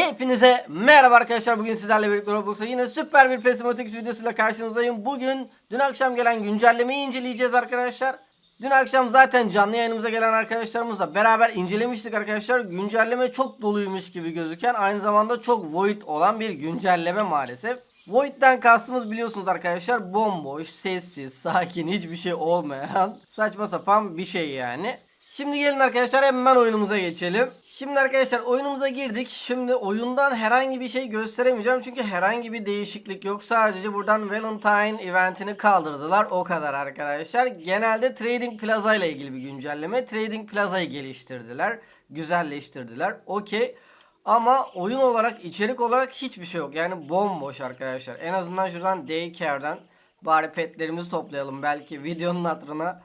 Hepinize merhaba arkadaşlar. Bugün sizlerle birlikte Roblox'a yine süper bir Pesimatik videosuyla karşınızdayım. Bugün dün akşam gelen güncellemeyi inceleyeceğiz arkadaşlar. Dün akşam zaten canlı yayınımıza gelen arkadaşlarımızla beraber incelemiştik arkadaşlar. Güncelleme çok doluymuş gibi gözüken aynı zamanda çok void olan bir güncelleme maalesef. Void'den kastımız biliyorsunuz arkadaşlar bomboş, sessiz, sakin, hiçbir şey olmayan saçma sapan bir şey yani. Şimdi gelin arkadaşlar hemen oyunumuza geçelim. Şimdi arkadaşlar oyunumuza girdik. Şimdi oyundan herhangi bir şey gösteremeyeceğim. Çünkü herhangi bir değişiklik yok. Sadece buradan Valentine eventini kaldırdılar. O kadar arkadaşlar. Genelde Trading Plaza ile ilgili bir güncelleme. Trading Plaza'yı geliştirdiler. Güzelleştirdiler. Okey. Ama oyun olarak, içerik olarak hiçbir şey yok. Yani bomboş arkadaşlar. En azından şuradan Daycare'den bari petlerimizi toplayalım. Belki videonun hatırına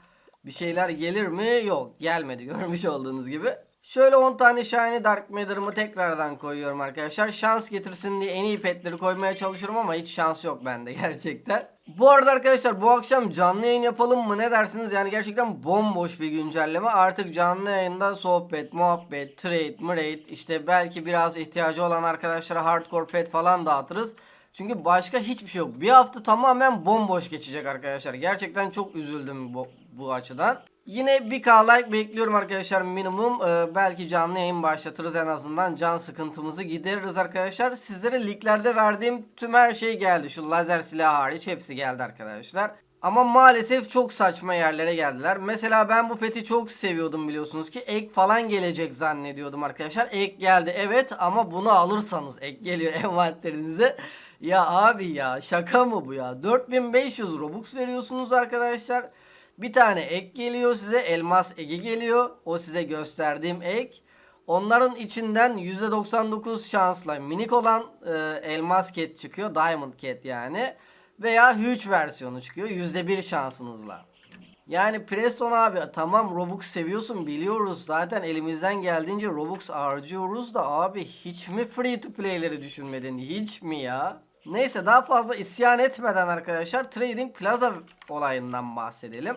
bir şeyler gelir mi? Yok gelmedi görmüş olduğunuz gibi. Şöyle 10 tane Shiny Dark Matter'ımı tekrardan koyuyorum arkadaşlar. Şans getirsin diye en iyi petleri koymaya çalışıyorum ama hiç şans yok bende gerçekten. Bu arada arkadaşlar bu akşam canlı yayın yapalım mı ne dersiniz? Yani gerçekten bomboş bir güncelleme. Artık canlı yayında sohbet, muhabbet, trade, mrade işte belki biraz ihtiyacı olan arkadaşlara hardcore pet falan dağıtırız. Çünkü başka hiçbir şey yok. Bir hafta tamamen bomboş geçecek arkadaşlar. Gerçekten çok üzüldüm bu, bu açıdan. Yine bir k like bekliyorum arkadaşlar minimum. Ee, belki canlı yayın başlatırız en azından. Can sıkıntımızı gideririz arkadaşlar. Sizlere liglerde verdiğim tüm her şey geldi. Şu lazer silahı hariç hepsi geldi arkadaşlar. Ama maalesef çok saçma yerlere geldiler. Mesela ben bu peti çok seviyordum biliyorsunuz ki. Ek falan gelecek zannediyordum arkadaşlar. Ek geldi evet ama bunu alırsanız ek geliyor envanterinize. Ya abi ya şaka mı bu ya? 4500 Robux veriyorsunuz arkadaşlar. Bir tane ek geliyor size. Elmas egi geliyor. O size gösterdiğim ek. Onların içinden %99 şansla minik olan e, elmas cat çıkıyor. Diamond cat yani. Veya huge versiyonu çıkıyor. %1 şansınızla. Yani Preston abi tamam Robux seviyorsun biliyoruz. Zaten elimizden geldiğince Robux harcıyoruz da abi hiç mi free to play'leri düşünmedin? Hiç mi ya? Neyse daha fazla isyan etmeden arkadaşlar Trading Plaza olayından bahsedelim.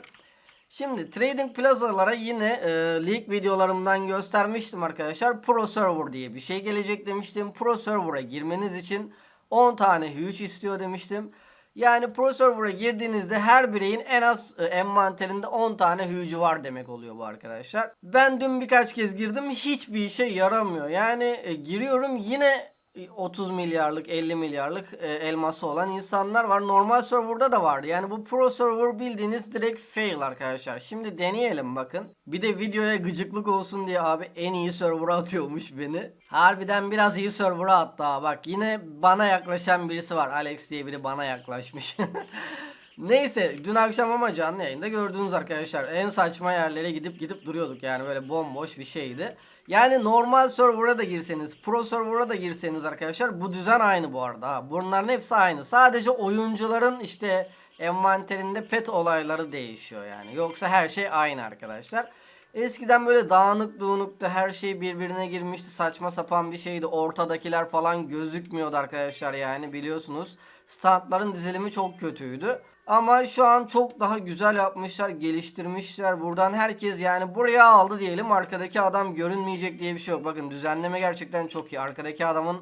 Şimdi Trading Plaza'lara yine e, leak videolarımdan göstermiştim arkadaşlar. Pro Server diye bir şey gelecek demiştim. Pro Server'a girmeniz için 10 tane huge istiyor demiştim. Yani Pro Server'a girdiğinizde her bireyin en az e, envanterinde 10 tane huge'u var demek oluyor bu arkadaşlar. Ben dün birkaç kez girdim hiçbir işe yaramıyor. Yani e, giriyorum yine 30 milyarlık 50 milyarlık e, elması olan insanlar var. Normal serverda da vardı. Yani bu pro server bildiğiniz direkt fail arkadaşlar. Şimdi deneyelim bakın. Bir de videoya gıcıklık olsun diye abi en iyi server'a atıyormuş beni. Harbiden biraz iyi server'a attı ha. Bak yine bana yaklaşan birisi var. Alex diye biri bana yaklaşmış. Neyse dün akşam ama canlı yayında gördünüz arkadaşlar. En saçma yerlere gidip gidip duruyorduk yani böyle bomboş bir şeydi. Yani normal server'a da girseniz, pro server'a da girseniz arkadaşlar bu düzen aynı bu arada. Ha. Bunların hepsi aynı. Sadece oyuncuların işte envanterinde pet olayları değişiyor yani. Yoksa her şey aynı arkadaşlar. Eskiden böyle dağınık dağınıktı her şey birbirine girmişti saçma sapan bir şeydi ortadakiler falan gözükmüyordu arkadaşlar yani biliyorsunuz standların dizilimi çok kötüydü ama şu an çok daha güzel yapmışlar geliştirmişler buradan herkes yani buraya aldı diyelim arkadaki adam görünmeyecek diye bir şey yok bakın düzenleme gerçekten çok iyi arkadaki adamın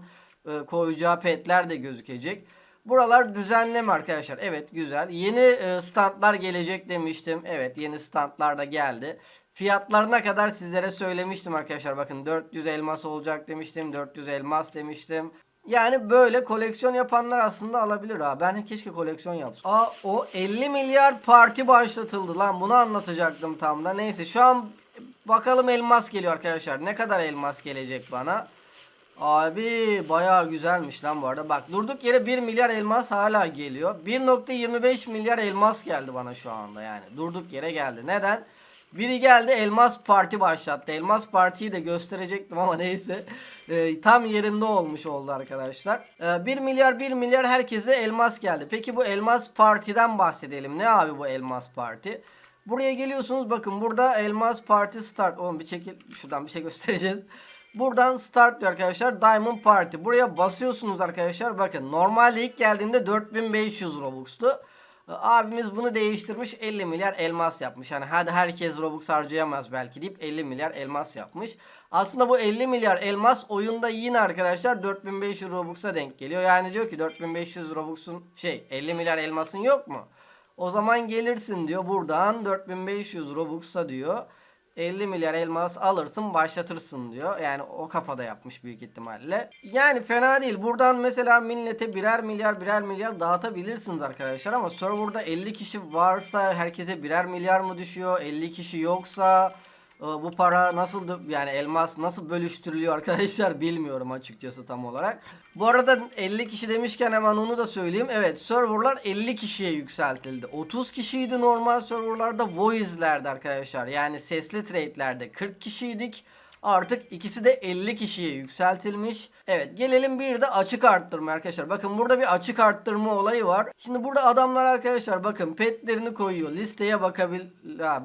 e, koyacağı petler de gözükecek Buralar düzenleme arkadaşlar. Evet güzel. Yeni e, standlar gelecek demiştim. Evet yeni standlar da geldi. Fiyatlarına kadar sizlere söylemiştim arkadaşlar. Bakın 400 elmas olacak demiştim. 400 elmas demiştim. Yani böyle koleksiyon yapanlar aslında alabilir ha. Ben keşke koleksiyon yapsam. Aa o 50 milyar parti başlatıldı lan. Bunu anlatacaktım tam da. Neyse şu an bakalım elmas geliyor arkadaşlar. Ne kadar elmas gelecek bana? Abi bayağı güzelmiş lan bu arada. Bak durduk yere 1 milyar elmas hala geliyor. 1.25 milyar elmas geldi bana şu anda yani. Durduk yere geldi. Neden? Biri geldi elmas parti başlattı. Elmas partiyi de gösterecektim ama neyse. Ee, tam yerinde olmuş oldu arkadaşlar. Ee, 1 milyar 1 milyar herkese elmas geldi. Peki bu elmas partiden bahsedelim. Ne abi bu elmas parti? Buraya geliyorsunuz bakın burada elmas parti start. Oğlum bir çekil şuradan bir şey göstereceğiz. Buradan start diyor arkadaşlar. Diamond Party. Buraya basıyorsunuz arkadaşlar. Bakın normalde ilk geldiğinde 4500 Robux'tu. Abimiz bunu değiştirmiş 50 milyar elmas yapmış. Hani hadi herkes Robux harcayamaz belki deyip 50 milyar elmas yapmış. Aslında bu 50 milyar elmas oyunda yine arkadaşlar 4500 Robux'a denk geliyor. Yani diyor ki 4500 Robux'un şey 50 milyar elmasın yok mu? O zaman gelirsin diyor buradan 4500 Robux'a diyor. 50 milyar elmas alırsın başlatırsın diyor. Yani o kafada yapmış büyük ihtimalle. Yani fena değil. Buradan mesela millete birer milyar birer milyar dağıtabilirsiniz arkadaşlar. Ama serverda 50 kişi varsa herkese birer milyar mı düşüyor? 50 kişi yoksa bu para nasıl yani elmas nasıl bölüştürülüyor arkadaşlar bilmiyorum açıkçası tam olarak. Bu arada 50 kişi demişken hemen onu da söyleyeyim. Evet serverlar 50 kişiye yükseltildi. 30 kişiydi normal serverlarda voice'lerde arkadaşlar. Yani sesli trade'lerde 40 kişiydik. Artık ikisi de 50 kişiye yükseltilmiş. Evet gelelim bir de açık arttırma arkadaşlar. Bakın burada bir açık arttırma olayı var. Şimdi burada adamlar arkadaşlar bakın petlerini koyuyor. Listeye bakabil...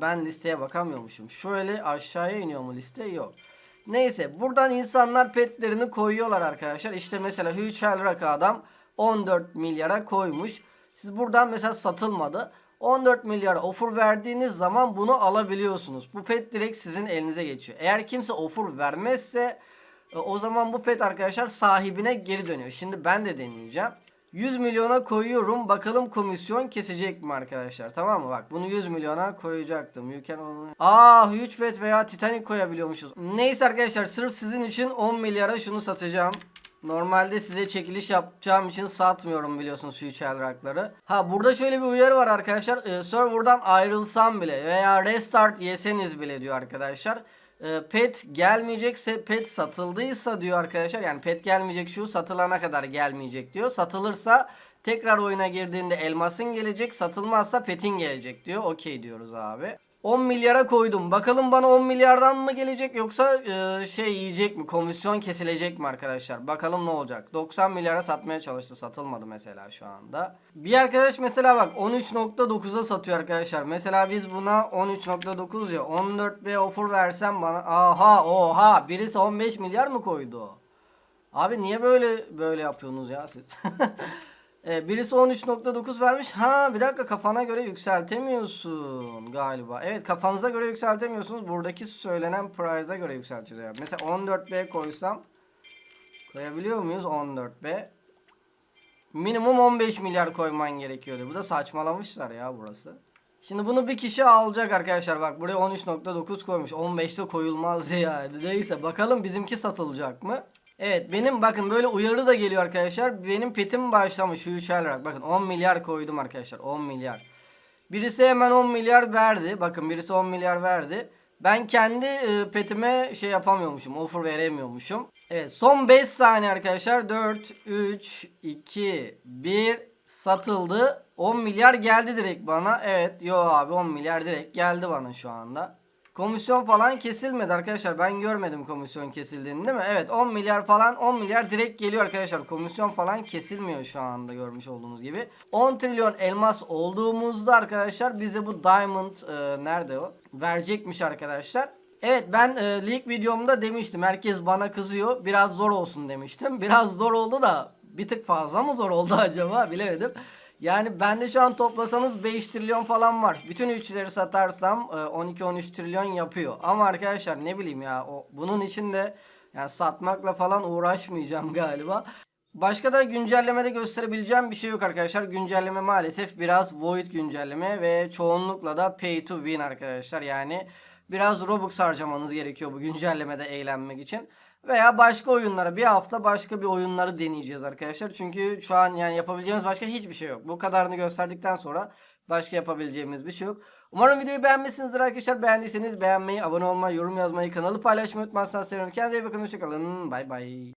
Ben listeye bakamıyormuşum. Şöyle aşağıya iniyor mu liste? Yok. Neyse buradan insanlar petlerini koyuyorlar arkadaşlar. İşte mesela Huge Hellrock adam 14 milyara koymuş. Siz buradan mesela satılmadı. 14 milyar offer verdiğiniz zaman bunu alabiliyorsunuz. Bu pet direkt sizin elinize geçiyor. Eğer kimse offer vermezse e, o zaman bu pet arkadaşlar sahibine geri dönüyor. Şimdi ben de deneyeceğim. 100 milyona koyuyorum. Bakalım komisyon kesecek mi arkadaşlar? Tamam mı? Bak bunu 100 milyona koyacaktım. You can only... Aa Huge Pet veya Titanic koyabiliyormuşuz. Neyse arkadaşlar sırf sizin için 10 milyara şunu satacağım. Normalde size çekiliş yapacağım için satmıyorum biliyorsunuz Huge Hellrock'ları. Ha burada şöyle bir uyarı var arkadaşlar. Ee, serverdan ayrılsam bile veya restart yeseniz bile diyor arkadaşlar. Ee, pet gelmeyecekse pet satıldıysa diyor arkadaşlar. Yani pet gelmeyecek şu satılana kadar gelmeyecek diyor. Satılırsa tekrar oyuna girdiğinde elmasın gelecek. Satılmazsa petin gelecek diyor. Okey diyoruz abi. 10 milyara koydum. Bakalım bana 10 milyardan mı gelecek yoksa e, şey yiyecek mi? Komisyon kesilecek mi arkadaşlar? Bakalım ne olacak? 90 milyara satmaya çalıştı. Satılmadı mesela şu anda. Bir arkadaş mesela bak 13.9'a satıyor arkadaşlar. Mesela biz buna 13.9 ya 14 B offer versem bana aha oha birisi 15 milyar mı koydu? Abi niye böyle böyle yapıyorsunuz ya siz? E, birisi 13.9 vermiş. Ha bir dakika kafana göre yükseltemiyorsun galiba. Evet kafanıza göre yükseltemiyorsunuz. Buradaki söylenen price'a göre yükselteceğiz. Yani. Mesela 14B koysam koyabiliyor muyuz 14B? Minimum 15 milyar koyman gerekiyordu. Bu da saçmalamışlar ya burası. Şimdi bunu bir kişi alacak arkadaşlar. Bak buraya 13.9 koymuş. 15'te koyulmaz yani. Neyse bakalım bizimki satılacak mı? Evet benim bakın böyle uyarı da geliyor arkadaşlar. Benim petim başlamış Huge Hellrock. Bakın 10 milyar koydum arkadaşlar. 10 milyar. Birisi hemen 10 milyar verdi. Bakın birisi 10 milyar verdi. Ben kendi e, petime şey yapamıyormuşum. Offer veremiyormuşum. Evet son 5 saniye arkadaşlar. 4, 3, 2, 1 satıldı. 10 milyar geldi direkt bana. Evet yo abi 10 milyar direkt geldi bana şu anda. Komisyon falan kesilmedi arkadaşlar. Ben görmedim komisyon kesildiğini değil mi? Evet 10 milyar falan 10 milyar direkt geliyor arkadaşlar. Komisyon falan kesilmiyor şu anda görmüş olduğunuz gibi. 10 trilyon elmas olduğumuzda arkadaşlar bize bu diamond e, nerede o? Verecekmiş arkadaşlar. Evet ben e, ilk videomda demiştim. Herkes bana kızıyor. Biraz zor olsun demiştim. Biraz zor oldu da bir tık fazla mı zor oldu acaba bilemedim. Yani bende şu an toplasanız 5 trilyon falan var. Bütün üçleri satarsam e, 12-13 trilyon yapıyor. Ama arkadaşlar ne bileyim ya o, bunun için de yani satmakla falan uğraşmayacağım galiba. Başka da güncellemede gösterebileceğim bir şey yok arkadaşlar. Güncelleme maalesef biraz void güncelleme ve çoğunlukla da pay to win arkadaşlar. Yani biraz Robux harcamanız gerekiyor bu güncellemede eğlenmek için. Veya başka oyunlara bir hafta başka bir oyunları deneyeceğiz arkadaşlar. Çünkü şu an yani yapabileceğimiz başka hiçbir şey yok. Bu kadarını gösterdikten sonra başka yapabileceğimiz bir şey yok. Umarım videoyu beğenmişsinizdir arkadaşlar. Beğendiyseniz beğenmeyi, abone olmayı, yorum yazmayı, kanalı paylaşmayı unutmazsanız sevinirim. Kendinize iyi bakın. Hoşçakalın. Bay bay.